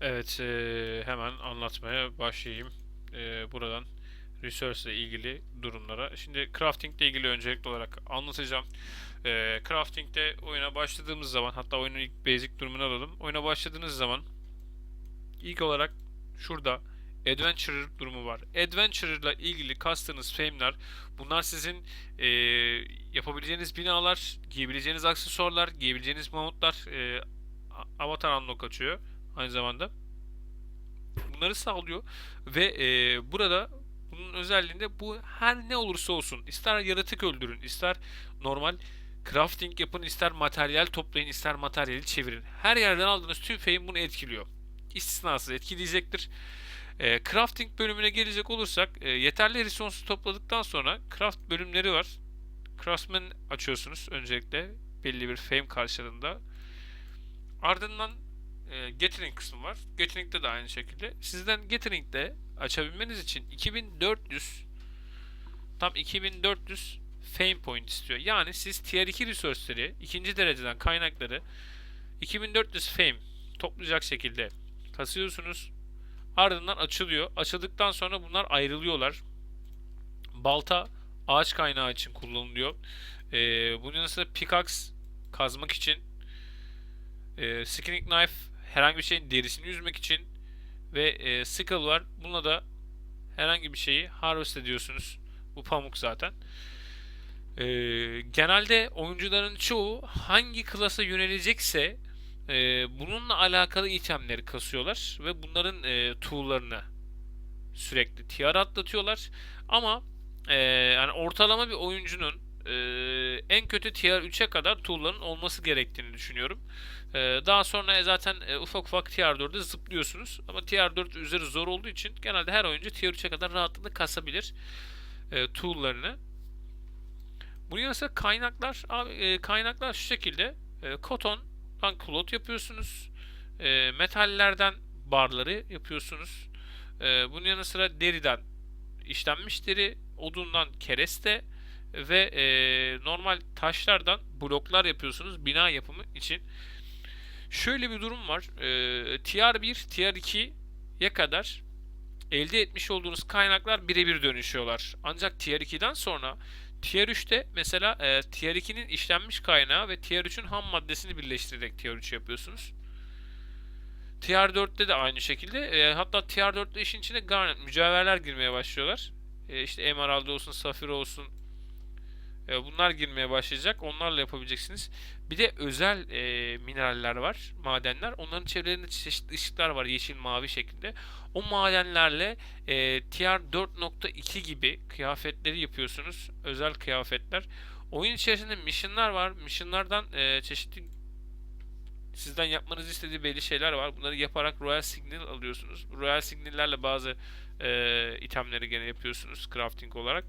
Evet, eee, hemen anlatmaya başlayayım. Eee, buradan resource ile ilgili durumlara. Şimdi crafting ile ilgili öncelikli olarak anlatacağım. Eee crafting'de oyuna başladığımız zaman, hatta oyunun ilk basic durumunu alalım. Oyuna başladığınız zaman ilk olarak şurada Adventurer durumu var. Adventurer ile ilgili kastığınız fame'ler, bunlar sizin eee, yapabileceğiniz binalar, giyebileceğiniz aksesuarlar, giyebileceğiniz mamutlar, eee, a- avatar unlock açıyor aynı zamanda. Bunları sağlıyor ve eee, burada bunun özelliğinde bu her ne olursa olsun ister yaratık öldürün ister normal crafting yapın ister materyal toplayın ister materyali çevirin. Her yerden aldığınız tüm fame bunu etkiliyor. İstisnasız etkileyecektir. Eee, crafting bölümüne gelecek olursak eee, yeterli resource'u topladıktan sonra craft bölümleri var. Craftsman açıyorsunuz öncelikle belli bir fame karşılığında. Ardından e, Gathering kısmı var. Gathering'de de aynı şekilde. Sizden Gathering'de açabilmeniz için 2400 tam 2400 fame point istiyor. Yani siz tier 2 resource'leri, ikinci dereceden kaynakları 2400 fame toplayacak şekilde kasıyorsunuz. Ardından açılıyor. Açıldıktan sonra bunlar ayrılıyorlar. Balta ağaç kaynağı için kullanılıyor. Ee, bunun yanı sıra pickaxe kazmak için e, skinning knife herhangi bir şeyin derisini yüzmek için ve e, sickle var. Bununla da herhangi bir şeyi harvest ediyorsunuz. Bu pamuk zaten. E, genelde oyuncuların çoğu hangi klasa yönelecekse e, bununla alakalı itemleri kasıyorlar ve bunların e, tool'larını sürekli tier atlatıyorlar. Ama e, yani ortalama bir oyuncunun e, en kötü tier 3'e kadar tool'ların olması gerektiğini düşünüyorum. Ee, daha sonra zaten e, ufak ufak tier 4'e zıplıyorsunuz. Ama tier 4 üzeri zor olduğu için genelde her oyuncu tier 3'e kadar rahatlıkla kasabilir e, tool'larını. Bunun yanı sıra kaynaklar, abi, e, kaynaklar şu şekilde. E, Cotton'dan cloth yapıyorsunuz. E, metallerden barları yapıyorsunuz. E, bunun yanı sıra deriden işlenmiş deri, odundan kereste ve e, normal taşlardan bloklar yapıyorsunuz bina yapımı için. Şöyle bir durum var. Ee, tier 1, tier 2'ye kadar elde etmiş olduğunuz kaynaklar birebir dönüşüyorlar. Ancak tier 2'den sonra tier 3'te mesela e, tier 2'nin işlenmiş kaynağı ve tier 3'ün ham maddesini birleştirerek tier 3 yapıyorsunuz. Tier 4'te de aynı şekilde. E, hatta tier 4'te işin içine garnet, mücevherler girmeye başlıyorlar. E, işte emerald olsun, safir olsun. E, bunlar girmeye başlayacak. Onlarla yapabileceksiniz. Bir de özel e, mineraller var, madenler. Onların çevrelerinde çeşitli ışıklar var yeşil mavi şeklinde. O madenlerle e, tier 4.2 gibi kıyafetleri yapıyorsunuz. Özel kıyafetler. Oyun içerisinde missionlar var. Missionlardan e, çeşitli sizden yapmanızı istediği belli şeyler var. Bunları yaparak Royal Signal alıyorsunuz. Royal Signal'lerle bazı e, itemleri gene yapıyorsunuz crafting olarak.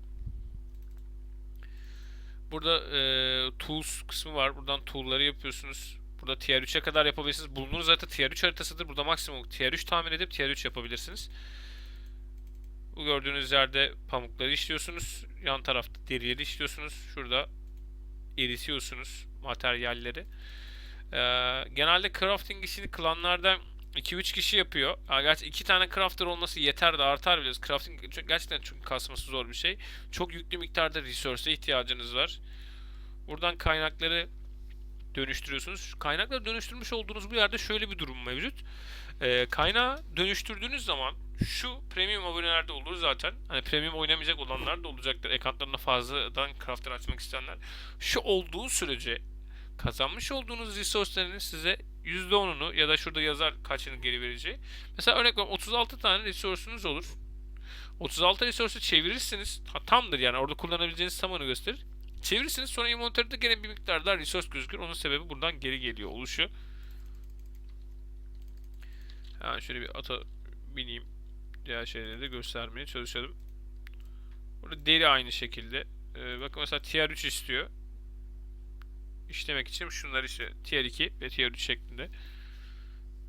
Burada e, tools kısmı var. Buradan tool'ları yapıyorsunuz. Burada tier 3'e kadar yapabilirsiniz. Bulunduğunuz zaten tier 3 haritasıdır. Burada maksimum tier 3 tahmin edip tier 3 yapabilirsiniz. Bu gördüğünüz yerde pamukları işliyorsunuz. Yan tarafta derileri işliyorsunuz. Şurada eritiyorsunuz materyalleri. Ee, genelde crafting işini klanlardan 2-3 kişi yapıyor. Ha, gerçi 2 tane crafter olması yeter de artar biraz. Crafting gerçekten çünkü kasması zor bir şey. Çok yüklü miktarda resource'e ihtiyacınız var. Buradan kaynakları dönüştürüyorsunuz. Kaynakları dönüştürmüş olduğunuz bu yerde şöyle bir durum mevcut. Ee, kaynağı dönüştürdüğünüz zaman şu premium abonelerde olur zaten. Hani premium oynamayacak olanlar da olacaktır. Ekantlarına fazladan crafter açmak isteyenler. Şu olduğu sürece kazanmış olduğunuz resource'ların size %10'unu ya da şurada yazar kaçını geri vereceği. Mesela örnek veriyorum 36 tane resource'unuz olur. 36 resource'u çevirirsiniz. Ha, tamdır yani orada kullanabileceğiniz tamamını gösterir. Çevirirsiniz sonra inventörde gene bir miktar daha resource gözükür. Onun sebebi buradan geri geliyor oluşu. Hemen şöyle bir ata bineyim. Diğer şeyleri de göstermeye çalışalım. Burada deri aynı şekilde. Ee, bakın mesela tier 3 istiyor. İşlemek için şunları işte tier 2 ve tier 3 şeklinde.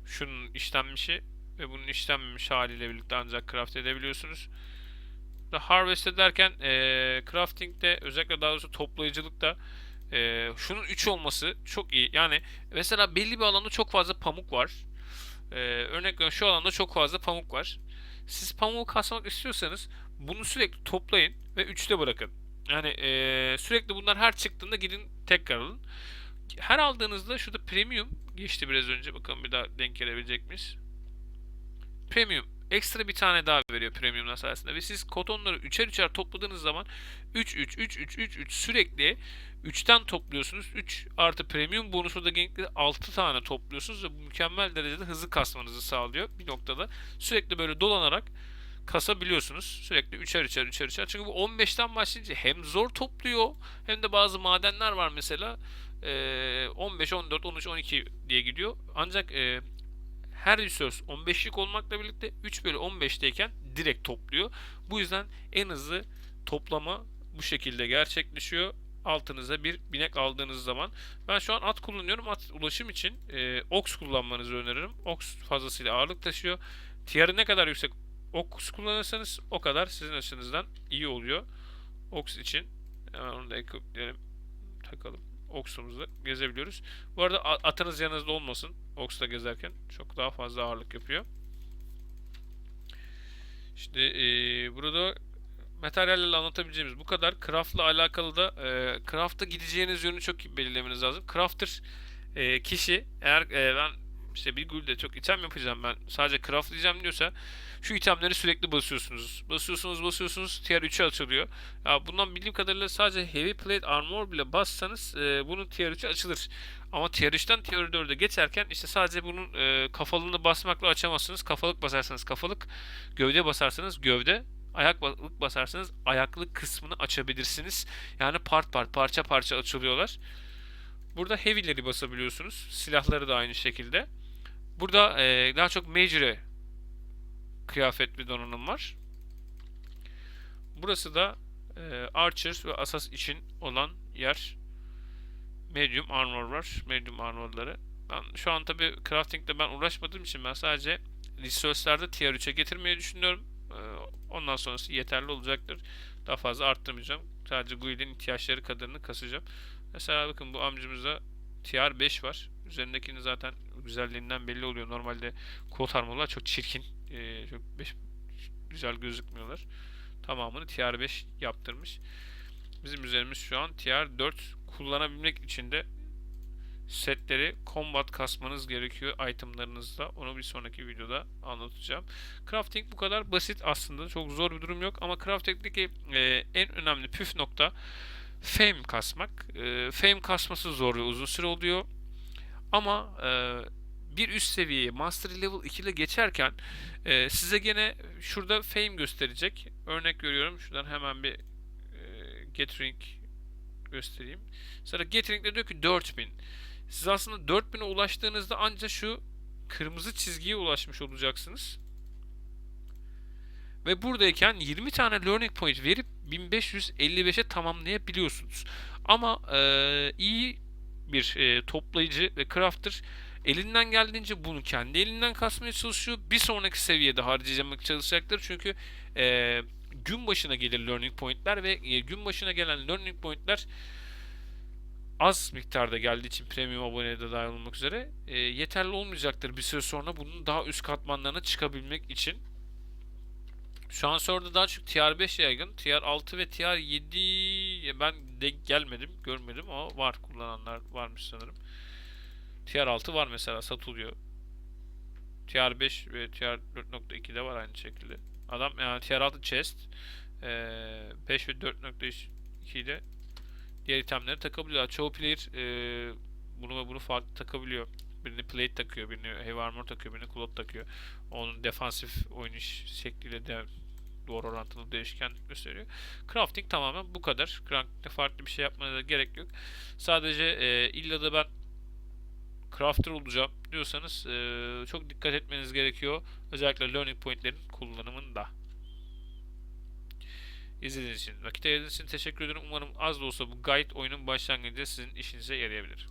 Şunun işlenmişi ve bunun işlenmemiş haliyle birlikte ancak craft edebiliyorsunuz. Ve harvest ederken eee crafting'de özellikle daha doğrusu toplayıcılıkta eee, şunun 3 olması çok iyi. Yani mesela belli bir alanda çok fazla pamuk var. Ee, örnek veriyorum şu alanda çok fazla pamuk var. Siz pamuğu kasmak istiyorsanız bunu sürekli toplayın ve üçte bırakın. Yani ee, sürekli bunlar her çıktığında gidin tekrar alın. Her aldığınızda şurada premium geçti biraz önce. Bakalım bir daha denk gelebilecek miyiz? Premium. Ekstra bir tane daha veriyor premiumlar sayesinde. Ve siz kotonları üçer üçer topladığınız zaman 3 3 3 3 3 3 sürekli 3'ten topluyorsunuz. 3 artı premium bonusu da genellikle 6 tane topluyorsunuz ve bu mükemmel derecede hızlı kasmanızı sağlıyor. Bir noktada sürekli böyle dolanarak kasabiliyorsunuz. Sürekli üçer üçer üçer üçer. Çünkü bu 15'ten başlayınca hem zor topluyor hem de bazı madenler var mesela eee, 15, 14, 13, 12 diye gidiyor. Ancak eee, her resource 15'lik olmakla birlikte 3 bölü 15'teyken direkt topluyor. Bu yüzden en hızlı toplama bu şekilde gerçekleşiyor. Altınıza bir binek aldığınız zaman. Ben şu an at kullanıyorum. At ulaşım için e, Ox kullanmanızı öneririm. Ox fazlasıyla ağırlık taşıyor. Tiar'ı ne kadar yüksek Ox kullanırsanız o kadar sizin açınızdan iyi oluyor. Ox için hemen onu da ekleyelim. Takalım. Ox'umuzda gezebiliyoruz. Bu arada atınız yanınızda olmasın. Ox'ta gezerken çok daha fazla ağırlık yapıyor. Şimdi eee, burada materyallerle anlatabileceğimiz bu kadar. Craft'la alakalı da eee Craft'a gideceğiniz yönü çok belirlemeniz lazım. Crafter eee, kişi eğer eee, ben işte bir guild'de çok item yapacağım ben sadece craftlayacağım diyorsa şu itemleri sürekli basıyorsunuz. Basıyorsunuz basıyorsunuz tier 3'e açılıyor. Ya bundan bildiğim kadarıyla sadece heavy plate armor bile bassanız eee bunun tier 3'e açılır. Ama tier 3'ten tier 4'e geçerken işte sadece bunun eee kafalığını basmakla açamazsınız. Kafalık basarsanız kafalık, gövde basarsanız gövde, ayaklık basarsanız ayaklık kısmını açabilirsiniz. Yani part part, parça parça açılıyorlar. Burada heavy'leri basabiliyorsunuz. Silahları da aynı şekilde. Burada eee, daha çok major'e kıyafet bir donanım var. Burası da eee Archer ve Asas için olan yer. Medium armor var. Medium armorları. Ben şu an tabi crafting'de ben uğraşmadığım için ben sadece resource'larda tier 3'e getirmeyi düşünüyorum. Ee, Ondan sonrası yeterli olacaktır. Daha fazla arttırmayacağım. Sadece guild'in ihtiyaçları kadarını kasacağım. Mesela bakın bu amcamızda tier 5 var. Üzerindekinin zaten güzelliğinden belli oluyor. Normalde kot armorlar çok çirkin. Ee, çok beş- güzel gözükmüyorlar. Tamamını tier 5 yaptırmış. Bizim üzerimiz şu an tier 4 kullanabilmek için de setleri combat kasmanız gerekiyor itemlarınızda. Onu bir sonraki videoda anlatacağım. Crafting bu kadar basit aslında. Çok zor bir durum yok ama crafting'deki e, en önemli püf nokta fame kasmak. E, fame kasması zor ve uzun süre oluyor. Ama e, bir üst seviyeye Mastery Level 2 ile geçerken e, size gene şurada fame gösterecek. Örnek veriyorum. Şuradan hemen bir e, Gathering göstereyim. Sonra Gathering'de diyor ki 4000. Siz aslında 4000'e ulaştığınızda ancak şu kırmızı çizgiye ulaşmış olacaksınız. Ve buradayken 20 tane learning point verip 1555'e tamamlayabiliyorsunuz. Ama eee, iyi bir eee, toplayıcı ve crafter elinden geldiğince bunu kendi elinden kasmaya çalışıyor. Bir sonraki seviyede harcamak çalışacaktır. Çünkü eee, gün başına gelir learning pointler ve e, gün başına gelen learning pointler az miktarda geldiği için premium aboneye de dahil olmak üzere e, yeterli olmayacaktır bir süre sonra bunun daha üst katmanlarına çıkabilmek için. Şu an serverda daha çok tier 5 yaygın. Tier 6 ve tier 7 ben denk gelmedim, görmedim ama var kullananlar varmış sanırım. Tier 6 var mesela satılıyor. Tier 5 ve tier 4.2'de var aynı şekilde. Adam yani tier 6 chest eee 5 ve 4.2'de diğer itemleri takabiliyorlar. Çoğu player eee, bunu ve bunu farklı takabiliyor. Birini plate takıyor, birini heavy armor takıyor, birini cloth takıyor. Onun defansif oynayış şekliyle de doğru orantılı değişken gösteriyor. Crafting tamamen bu kadar. Crafting'de farklı bir şey yapmaya da gerek yok. Sadece eee, illa da ben crafter olacağım diyorsanız eee, çok dikkat etmeniz gerekiyor. Özellikle learning point'lerin kullanımında. İzlediğiniz için, vakit ayırdığınız için teşekkür ederim. Umarım az da olsa bu guide oyunun başlangıcında sizin işinize yarayabilir.